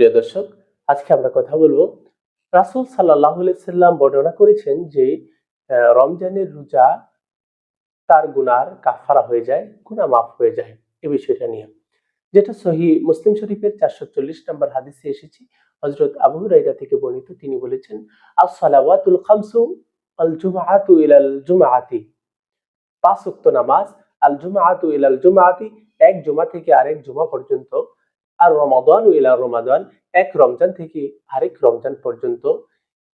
প্রিয় দর্শক, আজকে আমরা কথা বলব। রাসূল আলাইহি সাল্লাম বর্ণনা করেছেন যে রমজানের রোজা তার গুনার কাফারা হয়ে যায়, গুনাহ মাফ হয়ে যায় এই বিষয়টা নিয়ে। যেটা সহি মুসলিম শরীফের চারশো চল্লিশ নম্বর হাদিসে এসেছে। হজরত আবু হুরাইরা থেকে বর্ণিত তিনি বলেছেন as-সালাওয়াতুল খামসু আল জুমআতু ইলাল জুমআতি। পাঁচ ওয়াক্ত নামাজ আল জুমআতু ইলাল জুমআতি, এক জুমা থেকে আরেক জুমা পর্যন্ত আর রমাদান ইলা রমাদান, এক রমজান থেকে আরেক রমজান পর্যন্ত।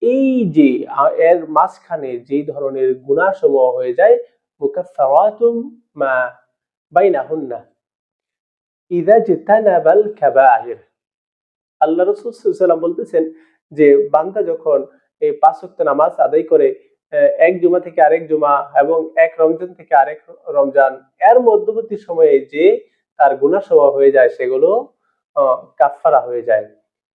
এই যে এর মাঝখানে যেই ধরনের গুনাহসমূহ হয়ে যায় মুকাফফারাতুম মা বাইনাহুন্না। ইদা জিতানাবাল কাবাইর। আল্লাহ রাসূল সাল্লাল্লাহু বলতেছেন যে, বান্দা যখন এই পাঁচ ওয়াক্ত নামাজ আদায় করে এক জুমা থেকে আরেক জুমা এবং এক রমজান থেকে আরেক রমজান, এর মধ্যবর্তী সময়ে যে তার গুনাহ সময় হয়ে যায় সেগুলো আহ, কাফফারা হয়ে যায়।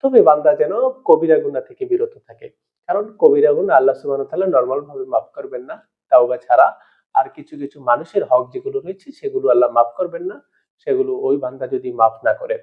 তবে বান্দা যেন কবিরা গুনাহ থেকে বিরত থাকে। কারণ কবিরা গুনাহ আল্লাহ সুবহানাহু ওয়া তাআলা নরমাল ভাবে মাফ করবেন না তাওবা ছাড়া। আর কিছু কিছু মানুষের হক যেগুলো রয়েছে সেগুলো আল্লাহ মাফ করবেন না। সেগুলো ওই বান্দা যদি মাফ না করে।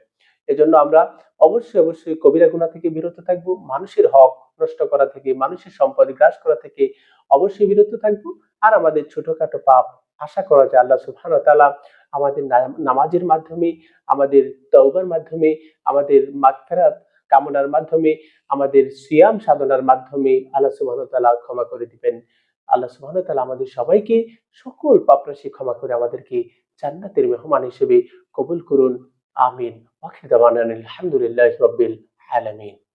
এজন্য আমরা অবশ্যই অবশ্যই কবিরা গুনাহ থেকে বিরত থাকব মানুষের হক নষ্ট করা থেকে মানুষের সম্পদ গ্রাস করা থেকে অবশ্যই বিরত থাকব। আর আমাদের ছোটখাটো পাপ আশা করা যায় আল্লাহ সুবহানাহু তাআলা আমাদের নামাজের মাধ্যমে, আমাদের তওবার মাধ্যমে, আমাদের মাগফিরাত কামনার মাধ্যমে, আমাদের সিয়াম সাধনার মাধ্যমে আল্লাহ তাআলা ক্ষমা করে দিবেন। আল্লাহ তাআলা আমাদের সবাইকে সকল পাপরাশি ক্ষমা করে আমাদেরকে জান্নাতের মেহমান হিসেবে কবুল করুন। আমিন। আলহামদুলিল্লাহি আলামিন।